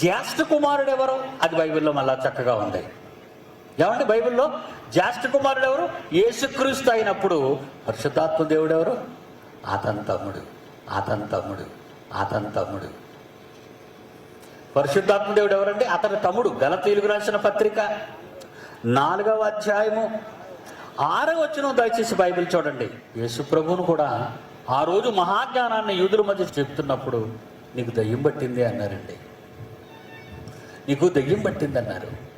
జ్యేష్ఠ కుమారుడు ఎవరు అది బైబిల్లో మళ్ళా చక్కగా ఉంది. ఏమంటే బైబిల్లో? జ్యేష్ఠ కుమారుడు ఎవరు యేసుక్రీస్తు అయినప్పుడు పరిశుద్ధాత్మ దేవుడు ఎవరు అతని తమ్ముడు అతని తమ్ముడు అతని తమ్ముడు. పరిశుద్ధాత్మ దేవుడు ఎవరండి అతని తమ్ముడు. గలతీలుగు రాసిన పత్రిక నాలుగవ అధ్యాయము. ఆరవ వచ్చిన దయచేసి బైబిల్ చూడండి. యేసు ప్రభువును కూడా ఆ రోజు మహాజ్ఞానాన్ని యూదుల మధ్య చెప్తున్నప్పుడు నీకు దయ్యం పట్టింది అన్నారండి. నీకు దెయ్యం పట్టిందన్నారు.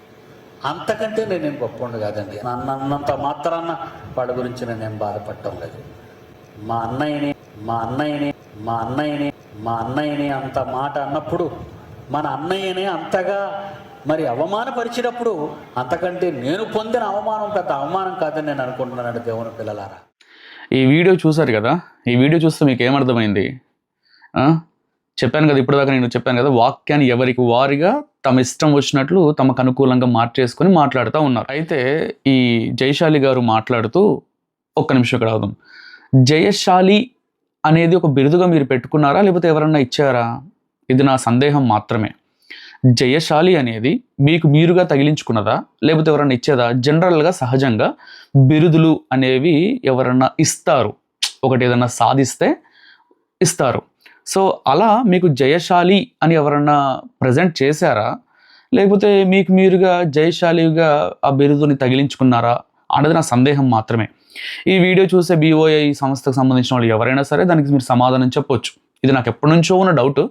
అంతకంటే నేనేం గొప్ప కాదండి. నన్నంత మాత్రాన వాడి గురించి నేనేం బాధపడటం లేదు. మా అన్నయ్యని మా అన్నయ్యని మా అన్నయ్యని మా అన్నయ్యని అంత మాట అన్నప్పుడు మన అన్నయ్యని అంతగా మరి అవమానపరిచినప్పుడు అంతకంటే నేను పొందిన అవమానం పెద్ద అవమానం కాదని నేను అనుకుంటున్నాను దేవుని పిల్లలారా. ఈ వీడియో చూసారు కదా? ఈ వీడియో చూస్తే మీకు ఏమర్థమైంది? చెప్పాను కదా ఇప్పటిదాకా నేను చెప్పాను కదా వాక్యాన్ని ఎవరికి వారిగా తమ ఇష్టం వచ్చినట్లు తమకు అనుకూలంగా మార్చేసుకొని మాట్లాడుతూ ఉన్నారు. అయితే ఈ జయశాలి గారు మాట్లాడుతూ ఒక్క నిమిషం ఇక్కడ అవుదాం జయశాలి అనేది ఒక బిరుదుగా మీరు పెట్టుకున్నారా లేకపోతే ఎవరన్నా ఇచ్చారా? ఇది నా సందేహం మాత్రమే. జయశాలి అనేది మీకు మీరుగా తగిలించుకున్నదా లేకపోతే ఎవరన్నా ఇచ్చేదా? జనరల్గా సహజంగా బిరుదులు అనేవి ఎవరన్నా ఇస్తారు. ఒకటి ఏదన్నా సాధిస్తే ఇస్తారు. సో అలా మీకు జయశాలి అని ఎవరన్నా ప్రజెంట్ చేశారా? లేకపోతే మీకు మీరుగా జయశాలిగా ఆ బిరుదుని తగిలించుకున్నారా అన్నది నా సందేహం మాత్రమే. ఈ వీడియో చూసే బీఓఐ సంస్థకు సంబంధించిన వాళ్ళు ఎవరైనా సరే దానికి మీరు సమాధానం చెప్పొచ్చు. ఇది నాకు ఎప్పటి నుంచో ఉన్న డౌట్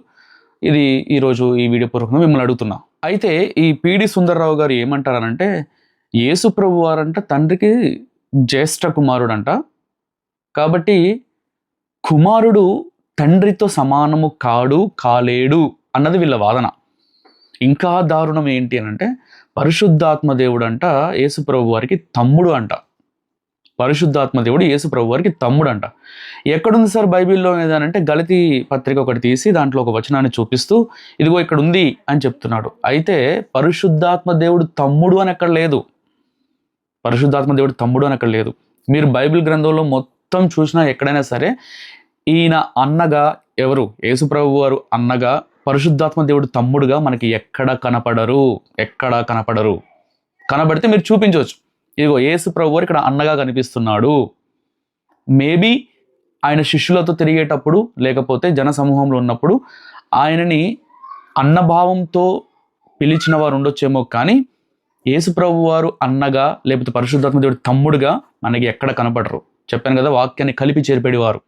ఇది ఈరోజు ఈ వీడియో పూర్వకంగా మిమ్మల్ని అడుగుతున్నా. అయితే ఈ పీడి సుందర్రావు గారు ఏమంటారనంటే యేసు ప్రభు వారంట తండ్రికి జ్యేష్ఠ కుమారుడంట. కాబట్టి కుమారుడు తండ్రితో సమానము కాడు కాలేడు అన్నది వీళ్ళ వాదన. ఇంకా దారుణం ఏంటి అని అంటే పరిశుద్ధాత్మ దేవుడు అంట యేసుప్రభు వారికి తమ్ముడు అంట. పరిశుద్ధాత్మ దేవుడు యేసుప్రభు వారికి తమ్ముడు అంట. ఎక్కడుంది సార్ బైబిల్లో ఏదనంటే గలతి పత్రిక ఒకటి తీసి దాంట్లో ఒక వచనాన్ని చూపిస్తూ ఇదిగో ఇక్కడ ఉంది అని చెప్తున్నాడు. అయితే పరిశుద్ధాత్మ దేవుడు తమ్ముడు అని అక్కడ లేదు. పరిశుద్ధాత్మ దేవుడు తమ్ముడు అని అక్కడ లేదు. మీరు బైబిల్ గ్రంథంలో మొత్తం చూసినా ఎక్కడైనా సరే ఈయన అన్నగా ఎవరు? యేసుప్రభు వారు అన్నగా పరిశుద్ధాత్మ దేవుడు తమ్ముడుగా మనకి ఎక్కడ కనపడరు? ఎక్కడ కనపడరు? కనబడితే మీరు చూపించవచ్చు. ఇదిగో యేసు ప్రభు వారు ఇక్కడ అన్నగా కనిపిస్తున్నాడు. మేబీ ఆయన శిష్యులతో తిరిగేటప్పుడు లేకపోతే జన సమూహంలో ఉన్నప్పుడు ఆయనని అన్నభావంతో పిలిచిన వారు ఉండొచ్చేమో కానీ యేసుప్రభు వారు అన్నగా లేకపోతే పరిశుద్ధాత్మ దేవుడు తమ్ముడుగా మనకి ఎక్కడ కనపడరు. చెప్పాను కదా వాక్యాన్ని కలిపి చేరిపేవారు